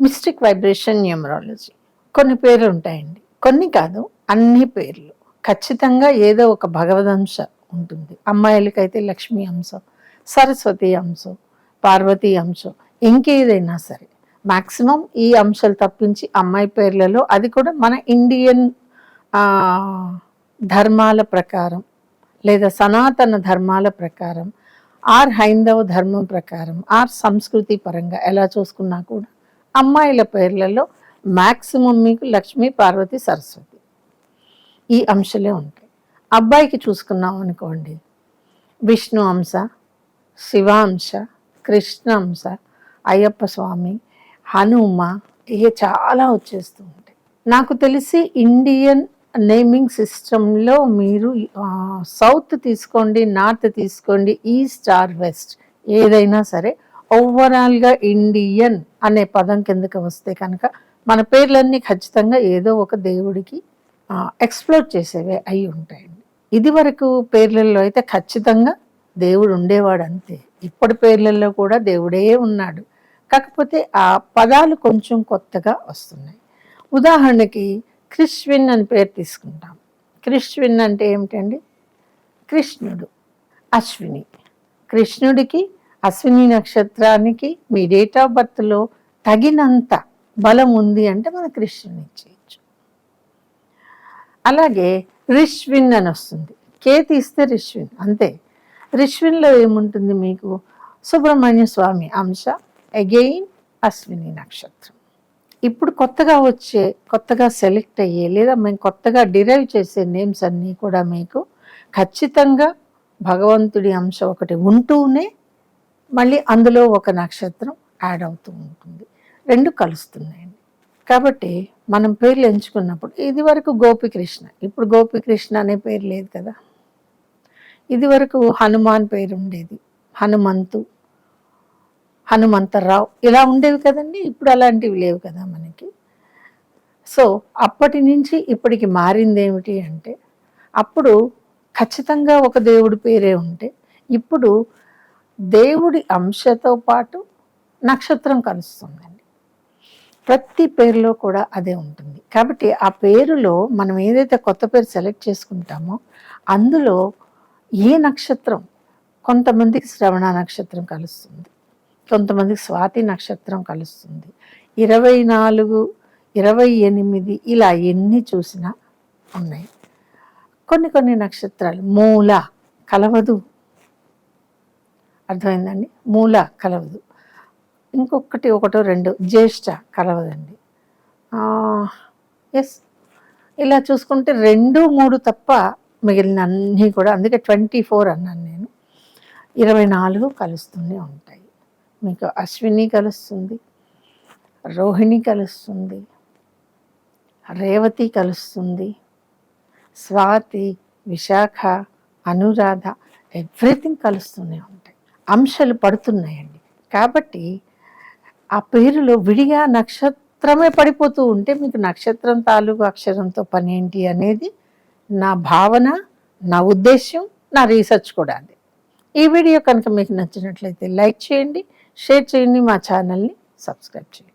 Mystic vibration numerology. కొన్ని పేర్లు ఉంటాయండి. కొన్ని కాదు అన్ని పేర్లు. ఖచ్చితంగా ఏదో ఒక భగవదంశ ఉంటుంది. అమ్మాయిలకైతే లక్ష్మీ అంశం సరస్వతి అంశం పార్వతీ అంశం ఇంకేదైనా సరే. మ్యాక్సిమం ఈ అంశాలు తప్పించి అమ్మాయి పేర్లలో అది కూడా మన ఇండియన్ ధర్మాల ప్రకారం లేదా సనాతన ధర్మాల ప్రకారం ఆర్ హైందవ ధర్మం ప్రకారం ఆర్ సంస్కృతి పరంగా ఎలా చూసుకున్నా కూడా అమ్మాయిల పేర్లలో మ్యాక్సిమం మీకు లక్ష్మీ పార్వతి సరస్వతి. ఈ అంశలే ఉంటాయి. అబ్బాయికి చూసుకున్నాం అనుకోండి. విష్ణు అంశ శివాంశ కృష్ణ అంశ అయ్యప్ప స్వామి హనుమ ఇక చాలా వచ్చేస్తూ ఉంటాయి. నాకు తెలిసి ఇండియన్ నేమింగ్ సిస్టంలో మీరు సౌత్ తీసుకోండి నార్త్ తీసుకోండి ఈస్ట్ ఆర్ వెస్ట్ ఏదైనా సరే ఓవరాల్గా ఇండియన్ అనే పదం కిందకి వస్తే కనుక మన పేర్లన్నీ ఖచ్చితంగా ఏదో ఒక దేవుడికి ఎక్స్ప్లోర్ చేసేవే అయి ఉంటాయండి. ఇది వరకు పేర్లలో అయితే ఖచ్చితంగా దేవుడు ఉండేవాడు అంతే. ఇప్పటి పేర్లలో కూడా దేవుడే ఉన్నాడు. కాకపోతే ఆ పదాలు కొంచెం కొత్తగా వస్తున్నాయి. ఉదాహరణకి క్రిష్విన్ అని పేరు తీసుకుంటాం. క్రిష్విన్ అంటే ఏమిటండి? కృష్ణుడు అశ్విని. కృష్ణుడికి అశ్విని నక్షత్రానికి మీ డేట్ ఆఫ్ బర్త్లో తగినంత బలం ఉంది అంటే మన కృష్ణుని ఇచ్చేయచ్చు. అలాగే రిష్విన్ అని వస్తుంది. కే తీస్తే రిష్విన్. అంతే. రిష్విన్లో ఏముంటుంది మీకు? సుబ్రహ్మణ్య స్వామి అంశ అగెయిన్ అశ్విని నక్షత్రం. ఇప్పుడు కొత్తగా వచ్చే కొత్తగా సెలెక్ట్ అయ్యే లేదా మేము కొత్తగా డిరైవ్ చేసే నేమ్స్ అన్నీ కూడా మీకు ఖచ్చితంగా భగవంతుడి అంశం ఒకటి ఉంటూనే మళ్ళీ అందులో ఒక నక్షత్రం యాడ్ అవుతూ ఉంటుంది. రెండు కలుస్తున్నాయండి. కాబట్టి మనం పేర్లు ఎంచుకున్నప్పుడు ఇది వరకు గోపికృష్ణ. ఇప్పుడు గోపికృష్ణ అనే పేరు లేదు కదా? ఇది వరకు హనుమాన్ పేరు ఉండేది. హనుమంతు హనుమంతరావు ఇలా ఉండేవి కదండి. ఇప్పుడు అలాంటివి లేవు కదా మనకి. సో అప్పటి నుంచి ఇప్పటికి మారింది ఏమిటి అంటే అప్పుడు ఖచ్చితంగా ఒక దేవుడి పేరే ఉంటే ఇప్పుడు దేవుడి అంశతో పాటు నక్షత్రం కలుస్తుందండి. ప్రతి పేరులో కూడా అదే ఉంటుంది. కాబట్టి ఆ పేరులో మనం ఏదైతే కొత్త పేరు సెలెక్ట్ చేసుకుంటామో అందులో ఏ నక్షత్రం కొంతమందికి శ్రవణ నక్షత్రం కలుస్తుంది. కొంతమందికి స్వాతి నక్షత్రం కలుస్తుంది. ఇరవై నాలుగు ఇరవై ఎనిమిది ఇలా ఎన్ని చూసినా ఉన్నాయి. కొన్ని కొన్ని నక్షత్రాలు మూల కలవదు. అర్థమైందండి? మూల కలవదు. ఇంకొకటి ఒకటో రెండు జ్యేష్ఠ కలవదండి. ఎస్. ఇలా చూసుకుంటే రెండు మూడు తప్ప మిగిలిన అన్నీ కూడా అందుకే ట్వంటీ ఫోర్ అన్నాను నేను. ఇరవై నాలుగు కలుస్తూనే ఉంటాయి. మీకు అశ్విని కలుస్తుంది రోహిణి కలుస్తుంది రేవతి కలుస్తుంది స్వాతి విశాఖ అనురాధ ఎవ్రీథింగ్ కలుస్తూనే ఉంటాయి. అంశాలు పడుతున్నాయండి. కాబట్టి ఆ పేరులో విడిగా నక్షత్రమే పడిపోతూ ఉంటే మీకు నక్షత్రం తాలూకు అక్షరంతో పని ఏంటి అనేది నా భావన నా ఉద్దేశ్యం నా రీసెర్చ్ కూడా అది ఈ వీడియో కనుక మీకు నచ్చినట్లయితే లైక్ చేయండి షేర్ చేయండి మా ఛానల్ని సబ్స్క్రైబ్ చేయండి.